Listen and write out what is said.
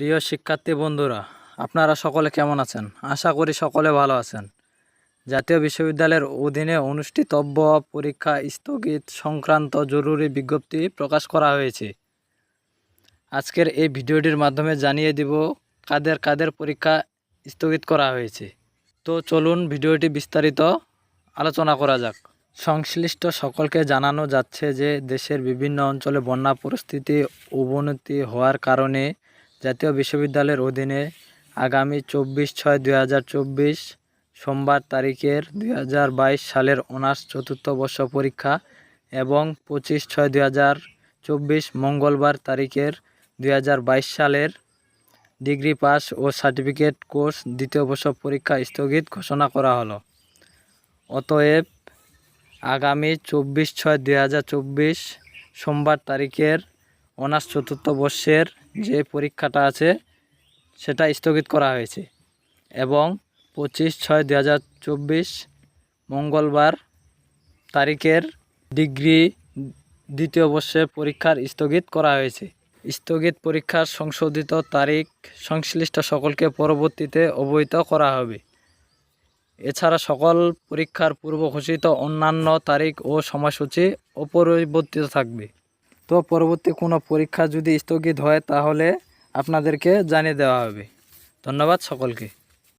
প্রিয় শিক্ষার্থী বন্ধুরা, আপনারা সকলে কেমন আছেন? আশা করি সকলে ভালো আছেন। জাতীয় বিশ্ববিদ্যালয়ের অধীনে অনুষ্ঠিতব্য পরীক্ষা স্থগিত সংক্রান্ত জরুরি বিজ্ঞপ্তি প্রকাশ করা হয়েছে। আজকের এই ভিডিওটির মাধ্যমে জানিয়ে দিব কাদের কাদের পরীক্ষা স্থগিত করা হয়েছে। তো চলুন ভিডিওটি বিস্তারিত আলোচনা করা যাক। সংশ্লিষ্ট সকলকে জানানো যাচ্ছে যে দেশের বিভিন্ন অঞ্চলে বন্যা পরিস্থিতি, অবনতি হওয়ার কারণে জাতীয় বিশ্ববিদ্যালয়ের অধীনে আগামী চব্বিশ ছয় দুই হাজার চব্বিশ সোমবার তারিখের দুই হাজার বাইশ সালের অনার্স চতুর্থ বর্ষ পরীক্ষা এবং পঁচিশ ছয় দুই হাজার চব্বিশ মঙ্গলবার তারিখের দুই হাজার বাইশ সালের ডিগ্রি পাস ও সার্টিফিকেট কোর্স দ্বিতীয় বর্ষ পরীক্ষা স্থগিত ঘোষণা করা হলো। অতএব আগামী চব্বিশ ছয় দুই সোমবার তারিখের অনার্স চতুর্থ বর্ষের যে পরীক্ষাটা আছে, সেটা স্থগিত করা হয়েছে। এবং পঁচিশ ছয় দু মঙ্গলবার তারিখের ডিগ্রি দ্বিতীয় বর্ষের পরীক্ষার স্থগিত করা হয়েছে। স্থগিত পরীক্ষার সংশোধিত তারিখ সংশ্লিষ্ট সকলকে পরবর্তীতে অবহিত করা হবে। এছাড়া সকল পরীক্ষার পূর্ব ঘোষিত অন্যান্য তারিখ ও সময়সূচি অপরিবর্তিত থাকবে। তো পরবর্তী কোনো পরীক্ষা যদি স্থগিত হয় তাহলে আপনাদেরকে জানিয়ে দেওয়া হবে। ধন্যবাদ সকলকে।